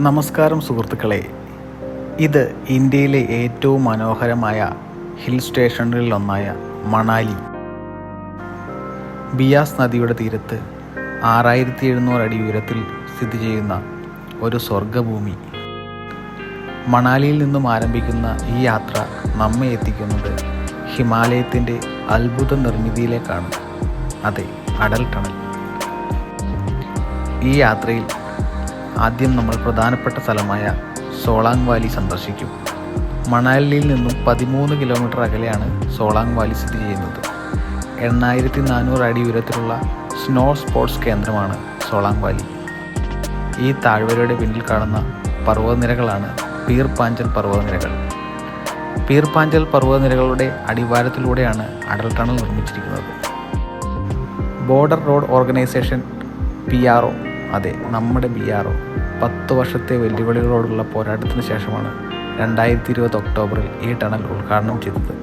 നമസ്കാരം സുഹൃത്തുക്കളെ. ഇത് ഇന്ത്യയിലെ ഏറ്റവും മനോഹരമായ ഹിൽ സ്റ്റേഷനുകളിലൊന്നായ മണാലി. ബിയാസ് നദിയുടെ തീരത്ത് ആറായിരത്തി എഴുന്നൂറ് അടി ഉയരത്തിൽ സ്ഥിതി ചെയ്യുന്ന ഒരു സ്വർഗഭൂമി മണാലിയിൽ നിന്നും ആരംഭിക്കുന്ന ഈ യാത്ര നമ്മെ എത്തിക്കുന്നത് ഹിമാലയത്തിന്റെ അത്ഭുത നിർമ്മിതിയിലേക്കാണ്. അതെ അടൽ ടണൽ. ഈ യാത്രയിൽ ആദ്യം നമ്മൾ പ്രധാനപ്പെട്ട സ്ഥലമായ സോളാങ് വാലി സന്ദർശിക്കും. മണാലിയിൽ നിന്നും പതിമൂന്ന് കിലോമീറ്റർ അകലെയാണ് സോളാങ് വാലി സ്ഥിതി ചെയ്യുന്നത്. എണ്ണായിരത്തി നാനൂറ് അടി ഉയരത്തിലുള്ള സ്നോ സ്പോർട്സ് കേന്ദ്രമാണ് സോളാങ് വാലി. ഈ താഴ്വരയുടെ പിന്നിൽ കാണുന്ന പർവതനിരകളാണ് പീർ പാഞ്ചൽ പർവതനിരകൾ. പീർ പാഞ്ചൽ പർവതനിരകളുടെ അടിവാരത്തിലൂടെയാണ് അടൽ ടണൽ നിർമ്മിച്ചിരിക്കുന്നത്. Border road organisation B R O അതെ നമ്മുടെ ബി ആർ ഒ പത്ത് വർഷത്തെ വെല്ലുവിളികളോടുള്ള പോരാട്ടത്തിന് ശേഷമാണ് രണ്ടായിരത്തി ഇരുപത് ഒക്ടോബറിൽ ഈ ടണൽ ഉദ്ഘാടനം ചെയ്തത്.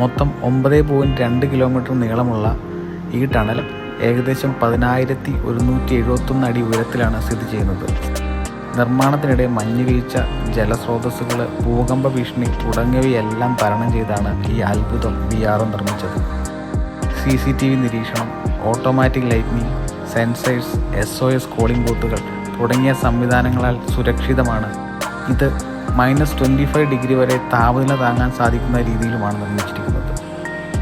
മൊത്തം ഒമ്പത് പോയിന്റ് രണ്ട് കിലോമീറ്റർ നീളമുള്ള ഈ ടണൽ ഏകദേശം പതിനായിരത്തി ഒരുന്നൂറ്റി എഴുപത്തൊന്ന് അടി ഉയരത്തിലാണ് സ്ഥിതി ചെയ്യുന്നത്. നിർമ്മാണത്തിനിടെ മഞ്ഞുവീഴ്ച ജലസ്രോതസ്സുകൾ ഭൂകമ്പ ഭീഷണി തുടങ്ങിയവയെല്ലാം തരണം ചെയ്താണ് ഈ അത്ഭുതം ബി ആർ നിർമ്മിച്ചത്. സി സി ടി വി നിരീക്ഷണം automatic lightning sensors S O S calling ബൂത്തുകൾ തുടങ്ങിയ സംവിധാനങ്ങളാൽ സുരക്ഷിതമാണ്. ഇത് മൈനസ് ട്വന്റി ഫൈവ് ഡിഗ്രി വരെ താപനില താങ്ങാൻ സാധിക്കുന്ന രീതിയിലുമാണ് നിർമ്മിച്ചിരിക്കുന്നത്.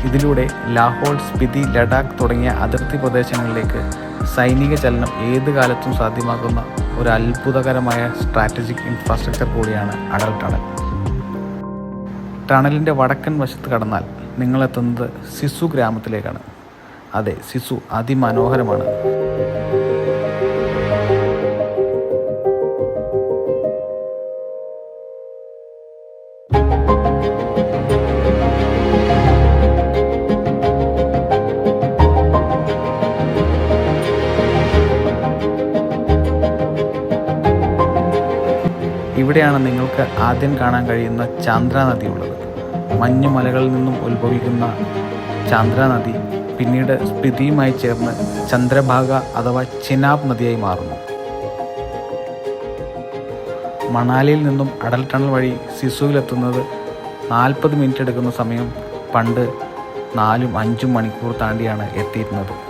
ഇതിലൂടെ ലാഹോൾ സ്പിതി ലഡാക്ക് തുടങ്ങിയ അതിർത്തി പ്രദേശങ്ങളിലേക്ക് സൈനിക ചലനം ഏത് കാലത്തും സാധ്യമാക്കുന്ന ഒരു അത്ഭുതകരമായ സ്ട്രാറ്റജിക് ഇൻഫ്രാസ്ട്രക്ചർ കൂടിയാണ് അടൽ ടണൽ. ടണലിന്റെ വടക്കൻ വശത്ത് കടന്നാൽ നിങ്ങളെത്തുന്നത് സിസു ഗ്രാമത്തിലേക്കാണ്. അതെ സിസു അതിമനോഹരമാണ്. ഇവിടെയാണ് നിങ്ങൾക്ക് ആദ്യം കാണാൻ കഴിയുന്ന ചാന്ദ്ര നദി ഉള്ളത് മഞ്ഞുമലകളിൽ നിന്നും ഉത്ഭവിക്കുന്ന ചാന്ദ്ര നദി പിന്നീട് സ്പിതിയുമായി ചേർന്ന് ചന്ദ്രഭാഗ അഥവാ ചിനാബ് നദിയായി മാറുന്നു. മണാലിയിൽ നിന്നും അടൽ ടണൽ വഴി സിസുവിലെത്തുന്നത് നാൽപ്പത് മിനിറ്റ് എടുക്കുന്ന സമയം പണ്ട് നാലും അഞ്ചും മണിക്കൂർ താണ്ടിയാണ് എത്തിയിരുന്നത്.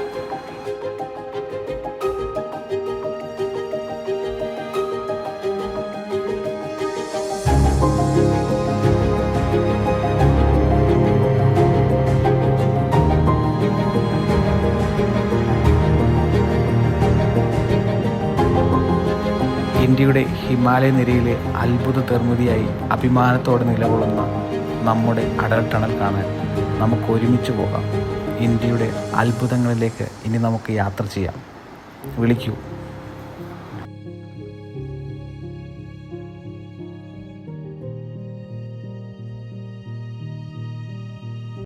ഇന്ത്യയുടെ ഹിമാലയ നിരയിലെ അത്ഭുത നിർമ്മിതിയായി അഭിമാനത്തോടെ നിലകൊള്ളുന്ന നമ്മുടെ അടൽ ടണൽ കാണാൻ നമുക്ക് ഒരുമിച്ച് പോകാം. ഇന്ത്യയുടെ അത്ഭുതങ്ങളിലേക്ക് ഇനി നമുക്ക് യാത്ര ചെയ്യാം. വിളിക്കൂ.